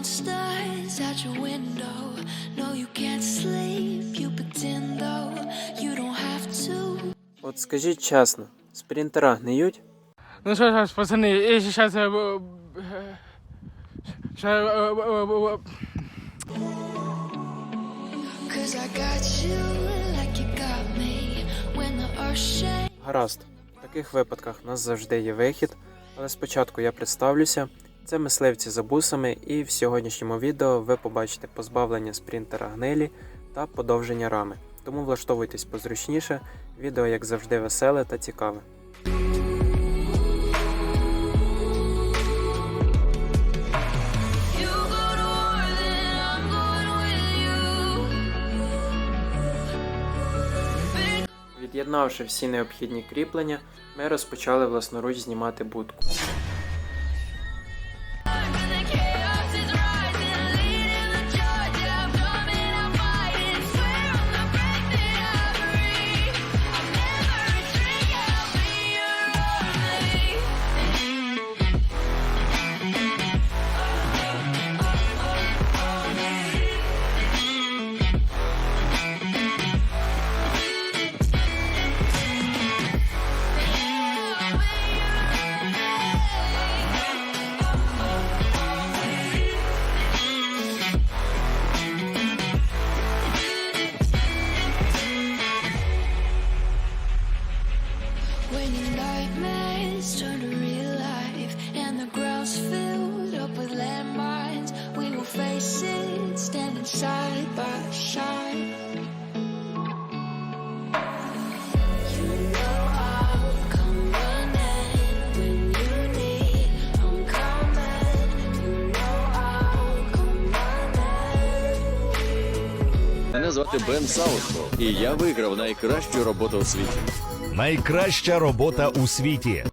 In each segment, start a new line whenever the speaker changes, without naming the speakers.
monsters out your window. No, you can't sleep. You pretend though you don't have to.
От скажіть чесно, спринтера гниють?
Ну що ж, пацани, я зараз...
The earth shakes.
Гаразд, в таких випадках у нас завжди є вихід, але спочатку я представлюся. Це мисливці за бусами, і в сьогоднішньому відео ви побачите позбавлення спринтера гнилі та подовження рами. Тому влаштовуйтесь позручніше, відео як завжди веселе та цікаве. Від'єднавши всі необхідні кріплення, ми розпочали власноруч знімати будку.
Бен Саутфол, і я виграв найкращу роботу у світі.
Найкраща робота у світі.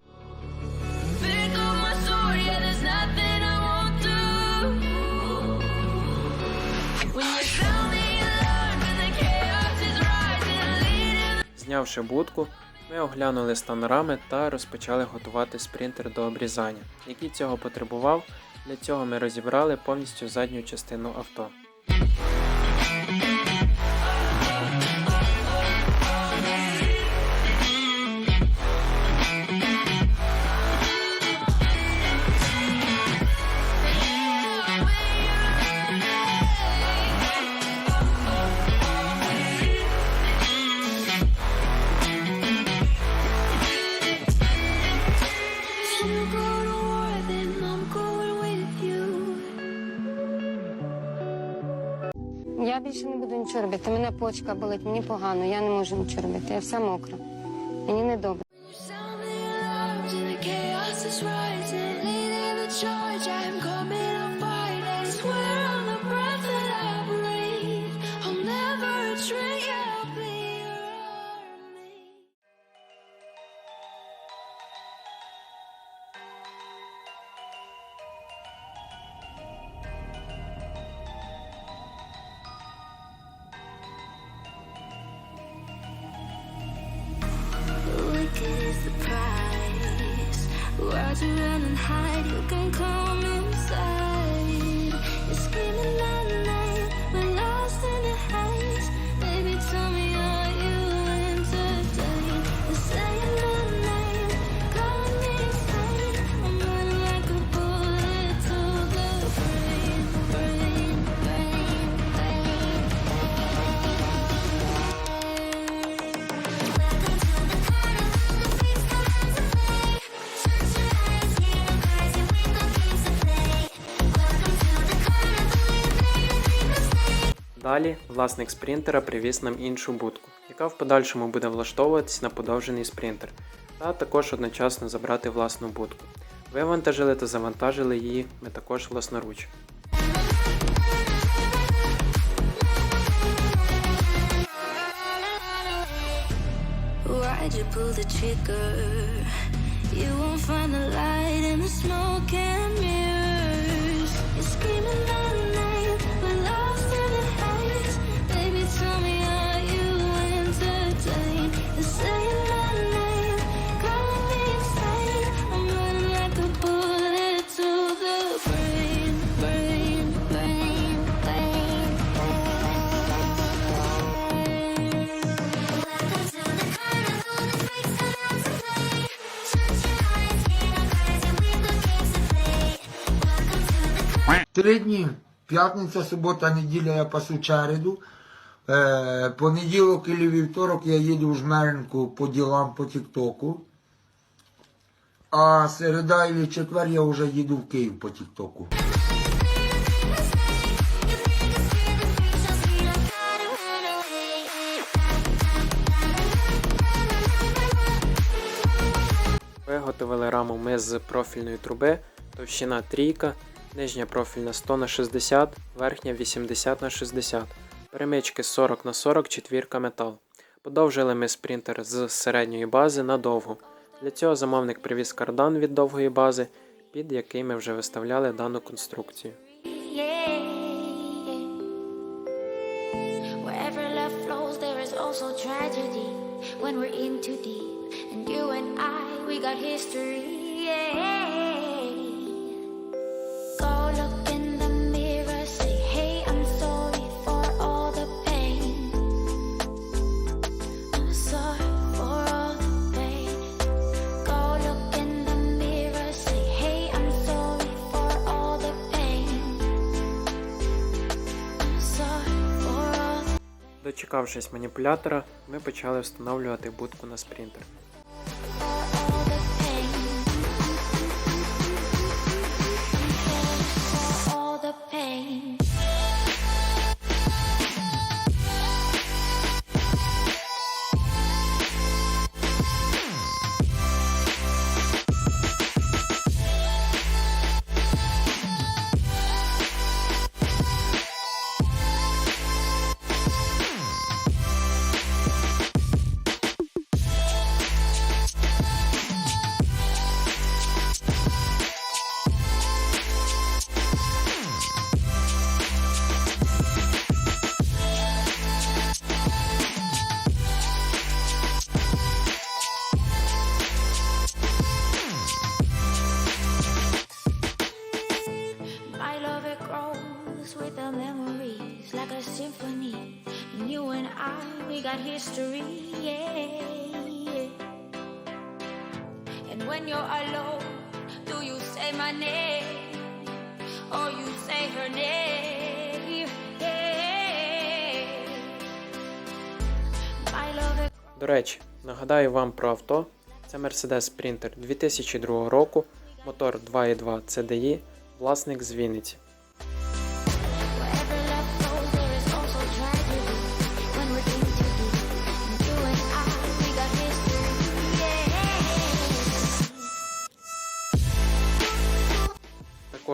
Знявши будку, ми оглянули стан рами та розпочали готувати спринтер до обрізання, який цього потребував. Для цього ми розібрали повністю задню частину авто.
Буду нічого робити. Мене почка болить, мені погано, я не можу нічого робити. Я вся мокра. Мені не
Why'd you run and hide, you can come inside. You're screaming.
Далі власник спринтера привіз нам іншу будку, яка в подальшому буде влаштовуватись на подовжений спринтер, та також одночасно забрати власну будку. Вивантажили та завантажили її ми також власноруч.
Why'd you
Три дні. П'ятниця, субота, неділя я пасу череду. Е, понеділок і вівторок я їду в Жмеринку по ділам по Тіктоку. А середа і четвер я вже їду в Київ по Тіктоку.
Виготовили раму ми з профільної труби, товщина трійка, нижня профільна 100 на 60, верхня 80 на 60, перемички 40 на 40, четвірка метал. Подовжили ми спринтер з середньої бази на довгу. Для цього замовник привіз кардан від довгої бази, під який ми вже виставляли дану конструкцію.
When we're in too deep. And you and I, we got history. Yeah.
Дочекавшись маніпулятора, ми почали встановлювати будку на спринтер.
Got history, yeah. And when you're alone, do you say my name or you say her name? Yeah. My love
До речі, нагадаю вам про авто. Це Mercedes Sprinter 2002 року, мотор 2.2 CDI, власник з Вінниці.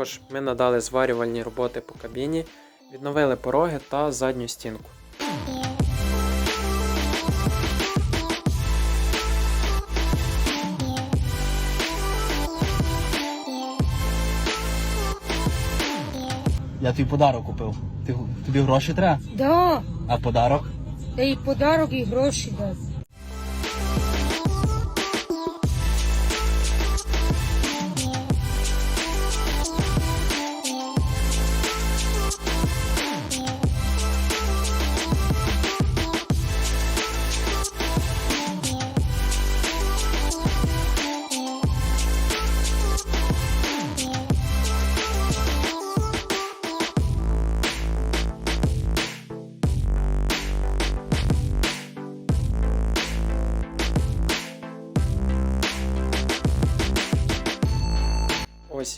Також ми надали зварювальні роботи по кабіні, відновили пороги та задню стінку.
Я тобі подарок купив. Ти, тобі гроші треба?
Да,
А подарок?
та і подарок, і гроші дати.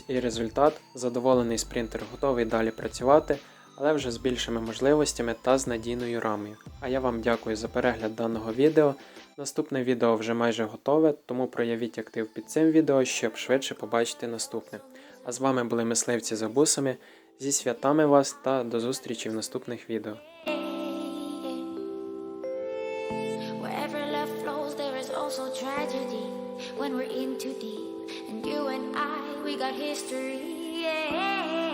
І результат. Задоволений спринтер готовий далі працювати, але вже з більшими можливостями та з надійною рамою. А я вам дякую за перегляд даного відео. Наступне відео вже майже готове, тому проявіть актив під цим відео, щоб швидше побачити наступне. А з вами були мисливці за бусами. Зі святами вас та до зустрічі в наступних відео.
Also tragedy when we're in too deep. And you and I, we got history. Yeah.